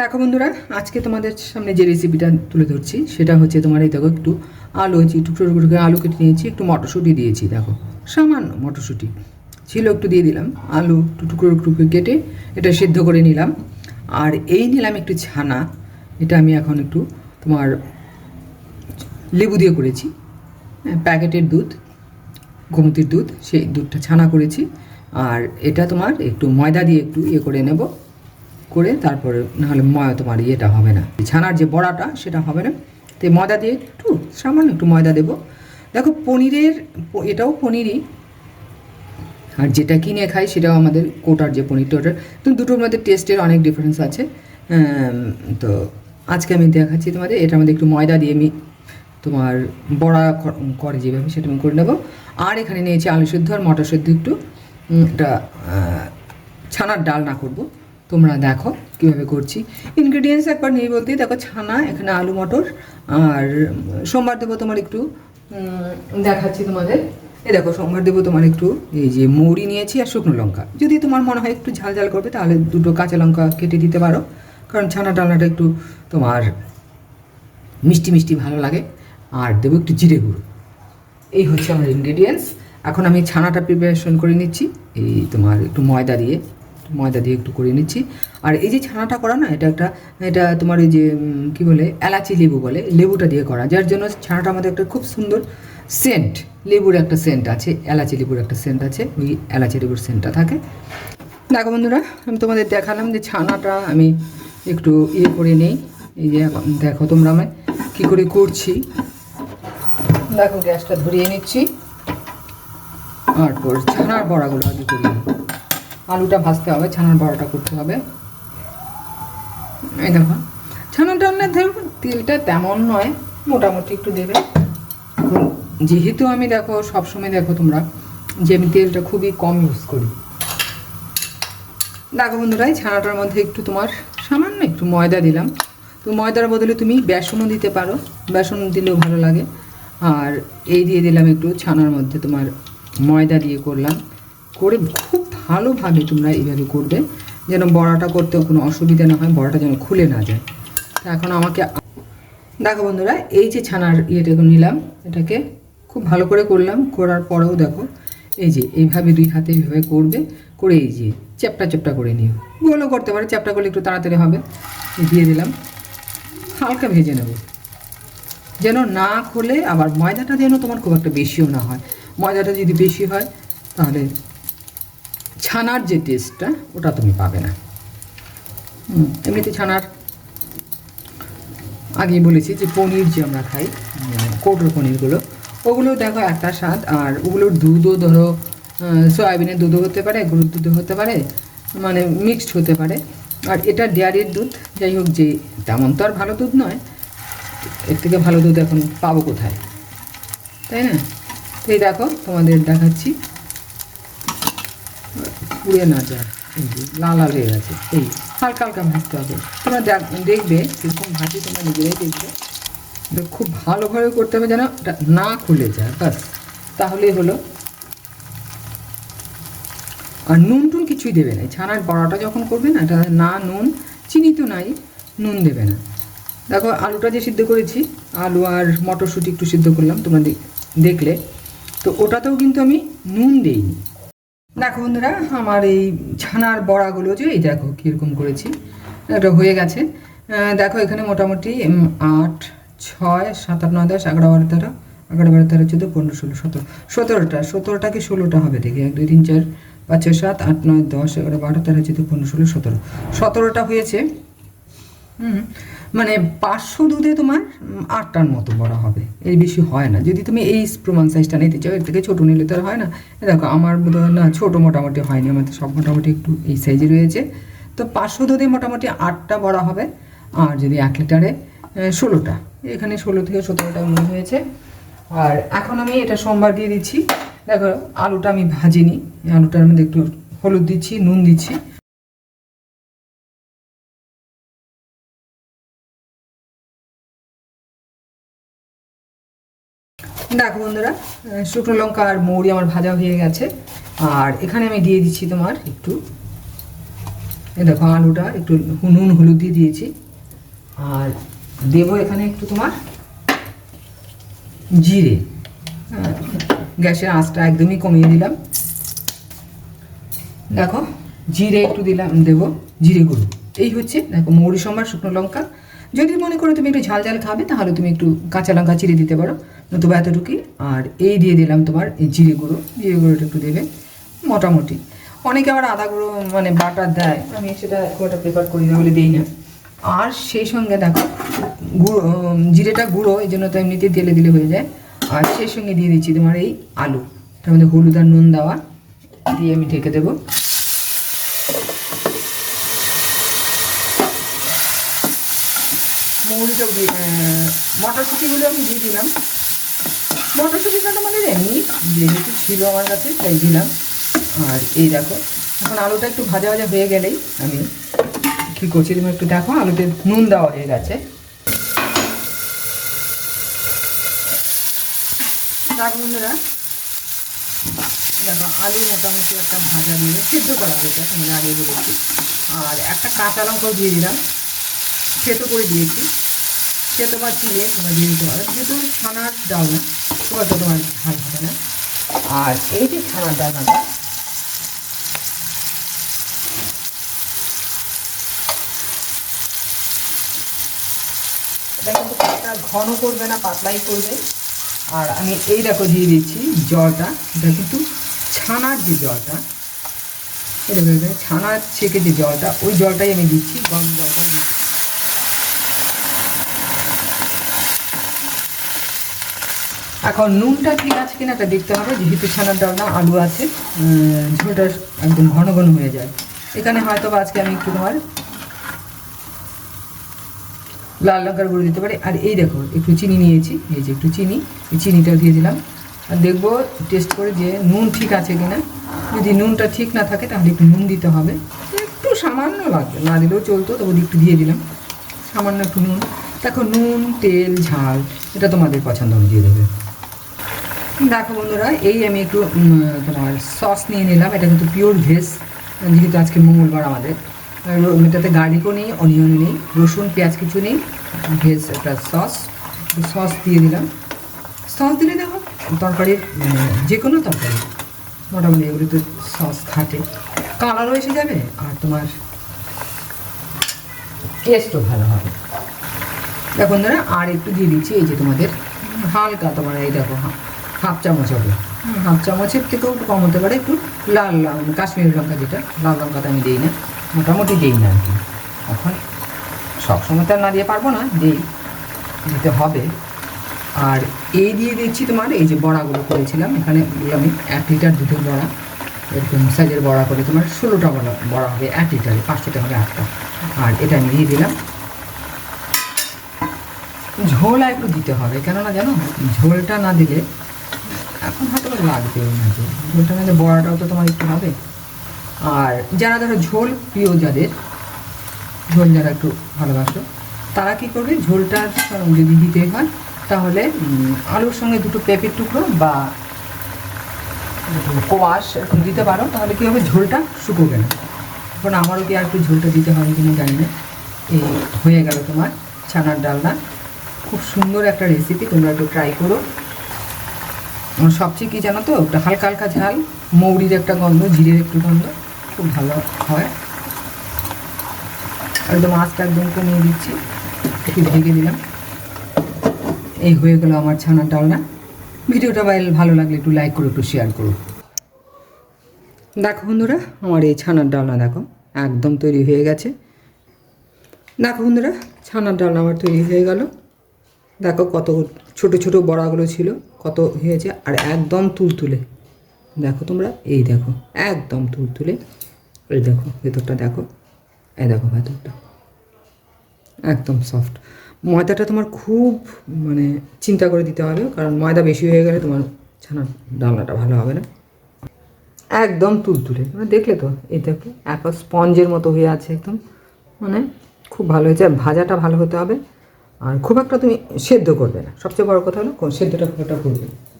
দেখো বন্ধুরা আজকে তোমাদের সামনে যে রেসিপিটা তুলে ধরছি সেটা হচ্ছে তোমার এই দেখো একটু আলু হয়েছি টুকরো টুকরো করে আলু কেটে নিয়েছি একটু মটরশুঁটি দিয়েছি দেখো। সামান্য মটরশুঁটি। ছিল একটু দিয়ে দিলাম আলু একটু টুকরো টুকরো কেটে এটা সিদ্ধ করে নিলাম। আর এই নিলাম একটু ছানা এটা আমি এখন একটু তোমার লেবু দিয়ে করেছি। হ্যাঁ, প্যাকেটের দুধ গোমতির দুধ সেই দুধটা ছানা করেছি। আর এটা তোমার একটু ময়দা দিয়ে একটু ইয়ে করে নেব। করে তারপরে নাহলে ময় তোমার ইয়েটা হবে না। ছানার যে বড়াটা, সেটা হবে না। তো ময়দা দিয়ে একটু সামান্য একটু ময়দা দেবো। দেখো পনিরের এটাও পনিরই। আর যেটা কিনে খাই সেটাও আমাদের কোটার যে পনিরটা ওটার তো দুটোর মধ্যে টেস্টের অনেক ডিফারেন্স আছে। তো আজকে আমি দেখাচ্ছি তোমাদের, এটার মধ্যে একটু ময়দা দিয়ে আমি তোমার বড়া করে যেভাবে সেটা আমি করে নেব। আর এখানে নিয়েছি আলু সেদ্ধ আর মটর সেদ্ধ একটু। এটা ছানার ডাল না করব। তোমরা দেখো কীভাবে করছি। ইনগ্রিডিয়েন্টস একবার নেই বলতেই দেখো ছানা, এখানে আলু, মটর, আর সোমবার দেবো তোমার একটু দেখাচ্ছি তোমাদের। এই দেখো, সোমবার দেবো তোমার একটু, এই যে মৌরি নিয়েছি আর শুকনো লঙ্কা। যদি তোমার মনে হয় একটু ঝাল ঝাল করবে, তাহলে দুটো কাঁচা লঙ্কা কেটে দিতে পারো। কারণ ছানা টানাটা একটু তোমার মিষ্টি মিষ্টি ভালো লাগে। আর দেবো একটু জিরে গুঁড়ো। এই হচ্ছে আমার ইনগ্রিডিয়েন্টস এখন আমি ছানাটা প্রিপারেশন করে নিচ্ছি। এই তোমার একটু ময়দা দিয়ে। ময়দা দিয়ে একটু করে নিচ্ছি। আর এই যে ছানাটা করা না, এটা একটা, এটা তোমার এই যে কি বলে, এলাচি লেবু বলে, লেবুটা দিয়ে করা, যার জন্য ছানাটা আমাদের একটা খুব সুন্দর সেন্ট লেবুর একটা সেন্ট আছে, এলাচি লেবুর একটা সেন্ট আছে, ওই এলাচি লেবুর সেন্টটা থাকে। দেখো বন্ধুরা, আমি তোমাদের দেখালাম যে ছানাটা আমি একটু ইয়ে করে নেই, এই যে দেখো তোমরা আমি কী করে করছি। দেখো গ্যাসটা ধরিয়ে নিচ্ছি। তারপর ছানার বড়াগুলো আগে করি আলুটা ভাজতে হবে, ছানার বড়াটা করতে হবে। এই দেখো, ছানার ডালনা দেখো তেলটা তেমন নয়, মোটামুটি একটু দেবে। যেহেতু আমি দেখো, সবসময় দেখো তোমরা, যে আমি তেলটা খুবই কম ইউজ করি। দেখো বন্ধুরা ছানাটার মধ্যে একটু তোমার সামান্য একটু ময়দা দিলাম। তো ময়দার বদলে তুমি বেসনও দিতে পারো, বেসন দিলেও ভালো লাগে। আর এই দিয়ে দিলাম একটু ছানার মধ্যে তোমার ময়দা দিয়ে করলাম। করে খুব ভালোভাবে তোমরা এইভাবে করবে, যেন বড়াটা করতেও কোনো অসুবিধা না হয়, বড়াটা যেন খুলে না যায়। তো এখন আমাকে দেখো বন্ধুরা, এই যে ছানার ইয়েটা নিলাম, এটাকে খুব ভালো করে করলাম, করার পরেও দেখো, এই যে এইভাবে দুই হাতে এইভাবে করবে, করে এই যে চ্যাপটা চ্যাপটা করে নিও। গোলও করতে পারে, চ্যাপটা করলে একটু তাড়াতাড়ি হবে। দিয়ে দিলাম, হালকা ভেজে নেব। যেন না খোলে, আবার ময়দাটা যেন তোমার খুব একটা বেশিও না হয়। ময়দাটা যদি বেশি হয়, তাহলে ছানার যে টেস্টটা ওটা তুমি পাবে না। এমনিতে ছানার, আগেই বলেছি যে পনির যে আমরা খাই কৌটোর পনিরগুলো, ওগুলো দেখো একটা স্বাদ, আর ওগুলোর দুধও ধরো সয়াবিনের দুধও হতে পারে, গরুর দুধও হতে পারে মানে মিক্সড হতে পারে। আর এটা ডেয়ারির দুধ, যাই হোক যে তেমন তো আর ভালো দুধ নয়, এর থেকে ভালো দুধ এখন পাবো কোথায়? তাই না? তো এই দেখো, তোমাদের দেখাচ্ছি। পুড়ে না যায়। যে লাল লাল হয়ে গেছে। এই হালকা হালকা ভাজতে হবে। তোমরা দেখ- দেখবে এরকম ভাজি তোমরা নিজেরাই দেখবে। খুব ভালোভাবে করতে হবে যেন না খুলে যায়। বাস তাহলেই হলো আর নুন টুন কিছুই দেবে না। ছানার বড়াটা যখন করবে না, এটা না নুন, চিনি তো নাই, নুন দেবে না। দেখো, আলুটা যে সিদ্ধ করেছি, আলু আর মটরশুঁটি একটু সিদ্ধ করলাম, তোমরা দেখ- দেখলে। তো ওটাতেও কিন্তু আমি নুন দেইনি। দেখো বন্ধুরা, আমার এই ছানার বড়াগুলো যে, এই দেখো কীরকম করেছি। এটা হয়ে গেছে। দেখো এখানে মোটামুটি আট, ছয়, সাত, আট, নয়, দশ, এগারো, বারো, তেরো, এগারো, বারো, তেরো, চোদ্দ, পনেরো, ষোলো, সতেরো, সতেরোটা সতেরোটা কি ষোলোটা হবে দেখি। এক, দুই, তিন, চার, পাঁচ, ছয়, সাত, আট, নয়, দশ, এগারো, বারো, তেরো, চোদ্দ, পনেরো, ষোলো, সতেরো। সতেরোটা হয়েছে। হুম। মানে পাঁচশো দুধে তোমার আটটার মতো বড় হবে। এর বেশি হয় না। যদি তুমি এই প্রমাণ সাইজটা নিতে চাও, এর থেকে ছোটো নিলে তো আর হয় না। দেখো, আমার না, ছোটো মোটামুটি হয়নি। আমার তো সব মোটামুটি একটু এই সাইজে রয়েছে। তো পাঁচশো দুধে মোটামুটি আটটা বড়া হবে। আর যদি এক লিটারে ষোলোটা। এখানে ষোলো থেকে সতেরোটা মনে হয়েছে। আর এখন আমি এটা সোমবার দিয়ে দিচ্ছি। দেখো, আলুটা আমি ভাজিনি। আলুটার মধ্যে একটু হলুদ দিচ্ছি, নুন দিচ্ছি। দেখো বন্ধুরা শুকনো লঙ্কা আর মৌরি আমার ভাজা হয়ে গেছে। আর এখানে আমি দিয়ে দিচ্ছি তোমার একটু দেখো আলুটা, একটু নুন হলুদ দিয়ে দিয়েছি। আর দেবো এখানে একটু তোমার জিরে। গ্যাসের আঁচটা একদমই কমিয়ে দিলাম। দেখো, জিরে একটু দিলাম, দেবো জিরে গুঁড়ো। এই হচ্ছে, দেখো মৌরি সম্বার, শুকনো লঙ্কা। যদি মনে করো তুমি একটু ঝাল ঝাল খাবে, তাহলে তুমি একটু কাঁচা লঙ্কা চিড়ে দিতে পারো। নতুবা এতটুকুই। আর এই দিয়ে দিলাম তোমার জিরে গুঁড়ো। জিরে গুঁড়োটা একটু দেবে মোটামুটি। অনেকে আবার আদা গুঁড়ো মানে বাটার দেয়। আমি সেটা খুব একটা করি না বলে দিই না। আর সেই সঙ্গে দেখো, গুঁড়ো জিরেটা গুঁড়ো, এই জন্য তো এমনিতেই তেলে দিলে হয়ে যায়। আর সেই সঙ্গে দিয়ে দিচ্ছি তোমার এই আলু। তার মধ্যে হলুদ আর নুন দেওয়া দিয়ে আমি ঢেকে দেবো। মৌরিটাও দিয়ে মটরশুঁটিগুলো আমি দিয়ে দিলাম। মটরশুঁটিটা তোমাদের এমনি যেহেতু ছিল আমার কাছে, তাই দিলাম। আর এই দেখো, এখন আলুটা একটু ভাজা ভাজা হয়ে গেলেই আমি কী করছি তুমি একটু দেখো, আলুতে নুন দেওয়া হয়ে গেছে। দেখো, আলু মোটামুটি একটা ভাজা দিয়ে সেদ্ধ করা আলুটা তোমাদের আগে বলেছি। আর একটা কাঁচা লঙ্কাও দিয়ে দিলাম থেতো করে দিয়েছি। থেতো বা চিড়ে, তোমরা দিয়ে দিতে পারো, যেহেতু ছানার ডাল না একটা তোমার ঝাল হবে না। আর এই যে ছানার ডালনাটা এটা কিন্তু ঘন করবে না পাতলাই করবে। আর আমি এই দেখো দিয়ে দিচ্ছি জলটা। এটা কিন্তু ছানার যে জলটা এটা ছানার ছেঁকে যে জলটা ওই জলটাই আমি দিচ্ছি গরম জলটাই দিচ্ছি এখন নুনটা ঠিক আছে কিনা এটা দেখতে হবে, যেহেতু ছানার ডালনা আলু আছে ঝোলটা একদম ঘন ঘন হয়ে যায়। এখানে হয়তো বা আজকে আমি একটু তোমার লাল লঙ্কার গুঁড়ো দিতে পারি। আর এই দেখো, একটু চিনি নিয়েছি, এই যে একটু চিনি, এই চিনিটাও দিয়ে দিলাম। আর দেখব টেস্ট করে যে নুন ঠিক আছে কিনা। যদি নুনটা ঠিক না থাকে, তাহলে একটু নুন দিতে হবে। একটু সামান্য লাগবে, না দিলেও চলতো, তবু একটু দিয়ে দিলাম। সামান্য একটু নুন। দেখো, নুন, তেল, ঝাল, এটা তোমাদের পছন্দ অনুযায়ী দেবে। দেখো বন্ধুরা, এই আমি একটু তোমার সস নিয়ে নিলাম। এটা কিন্তু পিওর ভেজ, যেহেতু আজকে মঙ্গলবার আমাদের। এটাতে গার্লিকও নেই অনিয়নও নেই, রসুন, পেঁয়াজ কিছু নেই, ভেজ একটা সস সস দিয়ে দিলাম। সস দিলে দেখো, তরকারির মানে যে কোনো তরকারি, মোটামুটি এগুলো তো সস খাটে কালারও এসে যাবে, আর তোমার টেস্টও ভালো হবে। দেখো বন্ধুরা, আর একটু দিয়ে দিচ্ছি, এই যে তোমাদের হালকা তোমার এই দেখো, হা- হাফ চামচ হবে। হাফ চামচের থেকেও কম হতে পারে, একটু লাল লাল কাশ্মীরি লঙ্কা যেটা, লাল লঙ্কাটা আমি দিই না, মোটামুটি দিই না আর কি এখন সবসময় তো না দিয়ে পারব না, দিই, দিতে হবে। আর এই দিয়ে দিচ্ছি তোমার, এই যে বড়াগুলো করেছিলাম, এখানে আমি এক লিটার দুধের বড়া, এরকম সাইজের বড়া করে তোমার ষোলোটা বড়া বড়া হবে এক লিটারে পাঁচশোতে হবে আটটা। আর এটা আমি দিয়ে দিলাম। ঝোল একটু দিতে হবে, কেননা জানো, ঝোলটা না দিলে এখন হয়তো লাগবে ঝোলটা না দিলে বড়াটাও তো তোমার একটু হবে। আর যারা ধরো ঝোল প্রিয় যাদের, ঝোল যারা একটু ভালোবাসো, তারা কি করবে? ঝোলটার যদি দিতে হয়, তাহলে আলুর সঙ্গে দুটো পেঁপের টুকরো বা কোয়াশ এরকম দিতে পারো, তাহলে কী হবে? ঝোলটা শুকোবে না। এখন আমারও কি আর একটু ঝোলটা দিতে হবে কিনা জানি না। এই হয়ে গেল তোমার ছানার ডালনা। খুব সুন্দর একটা রেসিপি তোমরা একটু ট্রাই করো। সবচেয়ে কী জানো তো? একটা হালকা হালকা ঝাল, মৌরির একটা গন্ধ, জিরের একটু গন্ধ, খুব ভালো হয়। একদম আঁচটা একদম কমিয়ে দিচ্ছি, একটু ঢেকে দিলাম। এই হয়ে গেল আমার ছানার ডালনা। ভিডিওটা বাইরে ভালো লাগলে একটু লাইক করো, একটু শেয়ার করো। দেখো বন্ধুরা, আমার এই ছানার ডালনা দেখো, একদম তৈরি হয়ে গেছে। দেখো বন্ধুরা, ছানার ডালনা আমার তৈরি হয়ে গেল। দেখো কত ছোট ছোট বড়াগুলো ছিল, কত হয়েছে, আর একদম তুলতুলে। দেখো তোমরা, এই দেখো, একদম তুলতুলে। এই দেখো, ভেতরটা দেখো, এই দেখো ভেতরটা। একদম সফট ময়দাটা তোমার খুব মানে চিন্তা করে দিতে হবে, কারণ ময়দা বেশি হয়ে গেলে তোমার ছানার ডালনাটা ভালো হবে না। একদম তুলতুলে। মানে দেখলে তো, এই দেখো এক স্পঞ্জের মতো হয়ে আছে একদম। মানে খুব ভালো হয়েছে, আর ভাজাটা ভালো হতে হবে। আর খুব একটা তুমি সেদ্ধ করবে না। সবচেয়ে বড় কথা হলো সেদ্ধটা খুব একটা করবে না।